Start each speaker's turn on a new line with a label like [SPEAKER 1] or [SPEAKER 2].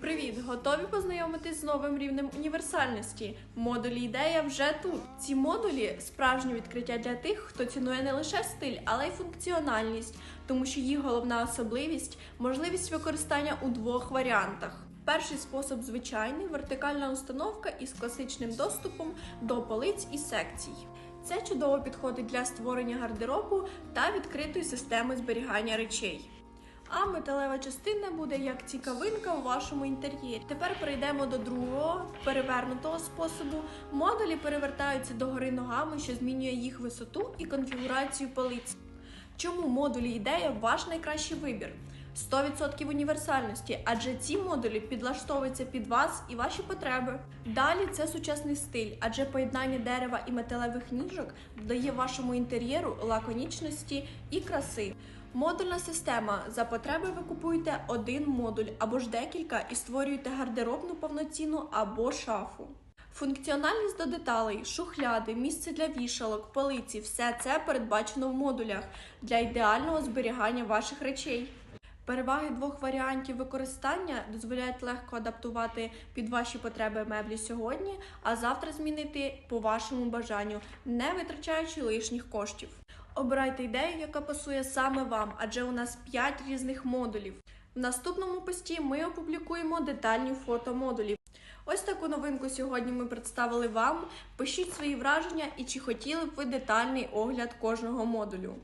[SPEAKER 1] Привіт! Готові познайомитись з новим рівнем універсальності? Модулі ідея вже тут. Ці модулі справжнє відкриття для тих, хто цінує не лише стиль, але й функціональність, тому що їх головна особливість можливість використання у двох варіантах. Перший спосіб звичайний вертикальна установка із класичним доступом до полиць і секцій. Це чудово підходить для створення гардеробу та відкритої системи зберігання речей. А металева частина буде як цікавинка у вашому інтер'єрі. Тепер перейдемо до другого перевернутого способу. Модулі перевертаються догори ногами, що змінює їх висоту і конфігурацію полиць. Чому модулі ідея ваш найкращий вибір? 100% універсальності, адже ці модулі підлаштовуються під вас і ваші потреби. Далі це сучасний стиль, адже поєднання дерева і металевих ніжок додає вашому інтер'єру лаконічності і краси. Модульна система. За потреби ви купуєте один модуль або ж декілька і створюєте гардеробну повноцінну або шафу. Функціональність до деталей, шухляди, місце для вішалок, полиці все це передбачено в модулях для ідеального зберігання ваших речей. Переваги двох варіантів використання дозволяють легко адаптувати під ваші потреби меблі сьогодні, а завтра змінити по вашому бажанню, не витрачаючи лишніх коштів. Обирайте ідею, яка пасує саме вам, адже у нас 5 різних модулів. В наступному пості ми опублікуємо детальні фото модулів. Ось таку новинку сьогодні ми представили вам. Пишіть свої враження і чи хотіли б ви детальний огляд кожного модулю.